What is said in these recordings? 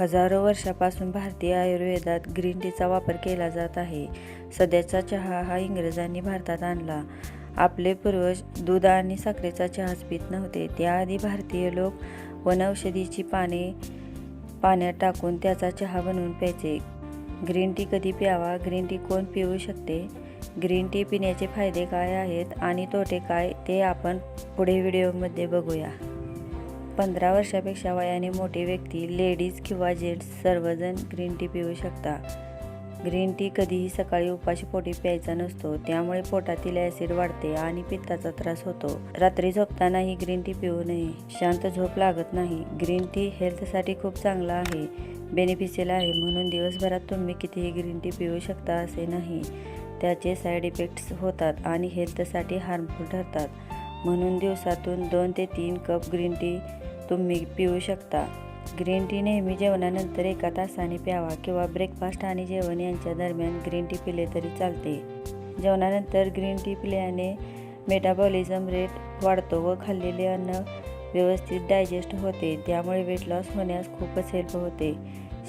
हजारो वर्षापासून भारतीय आयुर्वेदात ग्रीन टीचा वापर केला जात आहे. सध्याचा चहा हा इंग्रजांनी भारतात आणला. आपले पूर्वज दूध आणि साखरेचा चहाच पित नव्हते. त्याआधी भारतीय लोक वनौषधीची पाने पाण्यात टाकून त्याचा चहा बनवून प्यायचे. ग्रीन टी कधी प्यावा? ग्रीन टी कोण पिऊ शकते? ग्रीन टी पिण्याचे फायदे काय आहेत आणि तोटे काय? ते आपण पुढे व्हिडिओमध्ये बघूया. पंधरा वर्षापेक्षा वयाने मोठी व्यक्ती लेडीज किंवा जेंट्स सर्वजण ग्रीन टी पिऊ शकता. ग्रीन टी कधीही सकाळी उपाशी पोटी प्यायचा नसतो त्यामुळे पोटातील ॲसिड वाढते आणि पित्ताचा त्रास होतो. रात्री झोपतानाही ग्रीन टी पिऊ नये शांत झोप लागत नाही. ग्रीन टी हेल्थसाठी खूप चांगला आहे बेनिफिशियल आहे म्हणून दिवसभरात तुम्ही कितीही ग्रीन टी पिऊ शकता असे नाही. त्याचे साईड इफेक्ट्स होतात आणि हेल्थसाठी हार्मफुल ठरतात. म्हणून दिवसातून दोन ते तीन कप ग्रीन टी तुम्ही पिऊ शकता. ग्रीन टी नेहमी जेवणानंतर एका तासाने प्यावा किंवा ब्रेकफास्ट आणि जेवण यांच्या दरम्यान ग्रीन टी पिले तरी चालते. जेवणानंतर ग्रीन टी पिल्याने मेटाबॉलिझम रेट वाढतो व खाल्लेले अन्न व्यवस्थित डायजेस्ट होते त्यामुळे वेट लॉस होण्यास खूपच हेल्प होते.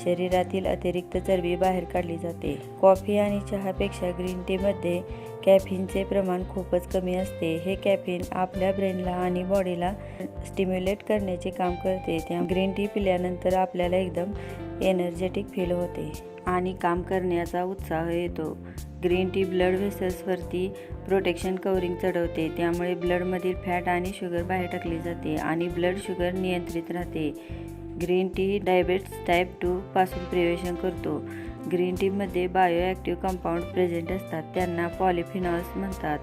शरीरातील अतिरिक्त चरबी बाहेर काढली जाते. कॉफी आणि चहापेक्षा ग्रीन टीमध्ये कॅफिनचे प्रमाण खूपच कमी असते. हे कॅफिन आपल्या ब्रेनला आणि बॉडीला स्टिम्युलेट करण्याचे काम करते. त्या ग्रीन टी पिल्यानंतर आपल्याला एकदम एनर्जेटिक फील होते आणि काम करण्याचा उत्साह येतो. ग्रीन टी ब्लड व्हेसल्सवरती प्रोटेक्शन कवरिंग चढवते. त्यामुळे ब्लडमधील फॅट आणि शुगर बाहेर टाकली जाते आणि ब्लड शुगर नियंत्रित राहते. Green tea diabetes type two पासून प्रिवेशन करतो. ग्रीन टीमध्ये बायोॲक्टिव्ह कंपाऊंड प्रेझेंट असतात त्यांना पॉलिफिनॉल्स म्हणतात.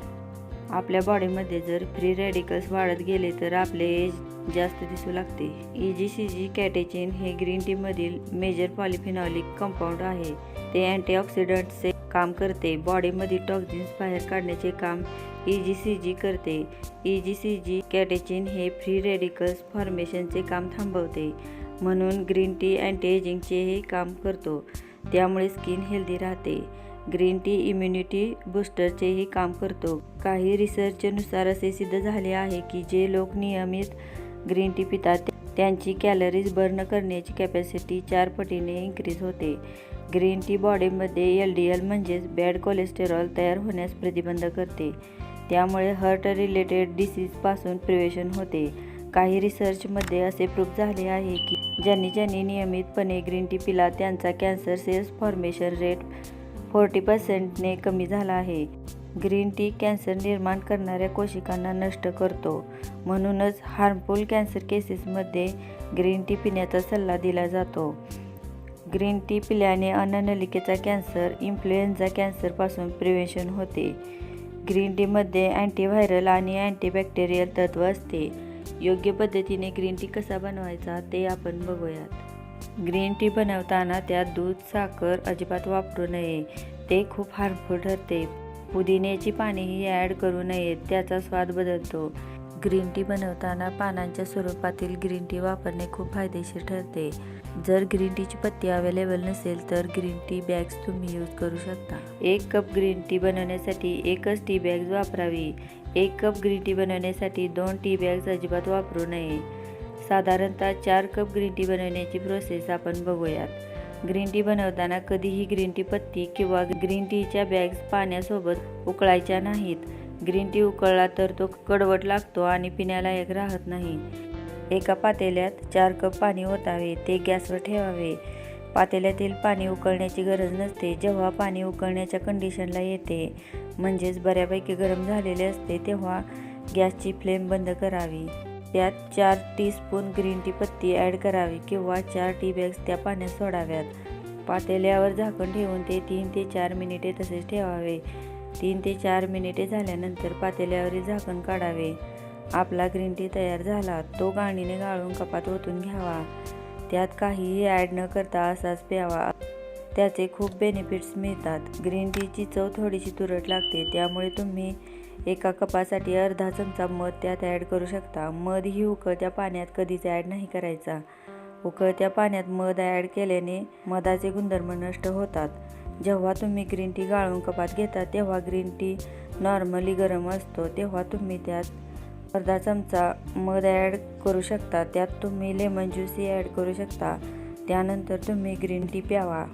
आपल्या बॉडीमध्ये जर फ्री रॅडिकल्स वाढत गेले तर आपले एज जास्त दिसू लागते. ई जी सी जी कॅटेचिन हे ग्रीन टीमधील मेजर पॉलिफिनॉलिक कंपाऊंड आहे. ते अँटीऑक्सिडंटचे काम करते. बॉडीमधील टॉक्झिन्स बाहेर काढण्याचे काम ई जी सी जी करते. ई जी सी जी कॅटेचिन हे फ्री रॅडिकल्स फॉर्मेशनचे काम थांबवते. म्हणून ग्रीन टी अँटी एजिंगचेही काम करतो. त्यामुळे स्किन हेल्दी राहते. ग्रीन टी इम्युनिटी बूस्टरचेही काम करतो. काही रिसर्चनुसार असे सिद्ध झाले आहे की जे लोक नियमित ग्रीन टी पितात त्यांची कॅलरीज बर्न करण्याची कॅपॅसिटी चार पटीने इन्क्रीज होते. ग्रीन टी बॉडीमध्ये एल डी एल म्हणजेच बॅड कोलेस्टेरॉल तयार होण्यास प्रतिबंध करते. त्यामुळे हार्ट रिलेटेड डिसीजपासून प्रिवेशन होते. काही रिसर्चमध्ये असे प्रूफ झाले आहे की ज्यांनी ज्यांनी नियमितपणे ग्रीन टी पिला त्यांचा cancer cells formation rate forty पर्सेंटने कमी झाला आहे. ग्रीन टी कॅन्सर निर्माण करणाऱ्या कोशिकांना नष्ट करतो. म्हणूनच हार्मफुल कॅन्सर केसेसमध्ये ग्रीन टी पिण्याचा सल्ला दिला जातो. ग्रीन टी पिल्याने अन्ननलिकेचा कॅन्सर इन्फ्लुएन्झा कॅन्सरपासून प्रिव्हेशन होते. ग्रीन टीमध्ये अँटीव्हायरल आणि अँटीबॅक्टेरियल तत्व असते. योग्य पद्धतीने ग्रीन टी कसा बनवायचा ते आपण बघूयात. ग्रीन टी बनवताना त्यात दूध साखर अजिबात वापरू नये. ते खूप हार्मफुल ठरते. पुदिन्याची पानेही ॲड करू नयेत. त्याचा स्वाद बदलतो. ग्रीन टी बनवताना पानांच्या स्वरूपातील ग्रीन टी वापरणे खूप फायदेशीर ठरते. जर ग्रीन टीची पत्ती अवेलेबल नसेल तर ग्रीन टी बॅग्स तुम्ही यूज करू शकता. एक कप ग्रीन टी बनवण्यासाठी एकच टी बॅग्स वापरावी. एक कप ग्रीन टी बनवण्यासाठी दोन टी बॅग्स अजिबात वापरू नये. साधारणतः चार कप ग्रीन टी बनवण्याची प्रोसेस आपण बघूयात. ग्रीन टी बनवताना कधीही ग्रीन टी पत्ती किंवा ग्रीन टीच्या बॅग्स पाण्यासोबत उकळायच्या नाहीत. ग्रीन टी उकळला तर तो कडवट लागतो आणि पिण्यालायक राहत नाही. एका पातेल्यात चार कप पाणी ओतावे ते गॅसवर ठेवावे. पातेल्यातील पाणी उकळण्याची गरज नसते जेव्हा पाणी उकळण्याच्या कंडिशनला येते. म्हणजेच बऱ्यापैकी गरम झालेले असते तेव्हा गॅसची फ्लेम बंद करावी. त्यात चार टीस्पून ग्रीन टी पत्ती ॲड करावी किंवा चार टी बॅग्स त्या पाण्यात सोडाव्यात. पातेल्यावर झाकण ठेवून ते तीन ते चार मिनिटे तसेच ठेवावे. तीन ते चार मिनिटे झाल्यानंतर पातेल्यावरील झाकण काढावे. आपला ग्रीन टी तयार झाला तो गाणीने गाळून कपात ओतून घ्यावा. त्यात काहीही ॲड न करता असाच प्यावा. त्याचे खूप बेनिफिट्स मिळतात. ग्रीन टीची चव थोडीशी तुरट लागते त्यामुळे तुम्ही एका कपासाठी अर्धा चमचा मध त्यात ॲड करू शकता. मध ही उकळत्या पाण्यात कधीच ॲड नाही करायचा. उकळत्या पाण्यात मध ॲड केल्याने मधाचे गुणधर्म नष्ट होतात. जेव्हा तुम्ही ग्रीन टी गाळून कपात घेता तेव्हा ग्रीन टी नॉर्मली गरम असतो. तेव्हा तुम्ही त्यात अर्धा चमचा मध ॲड करू शकता. त्यात तुम्ही लेमन ज्यूसही ॲड करू शकता. त्यानंतर तुम्ही ग्रीन टी प्यावा.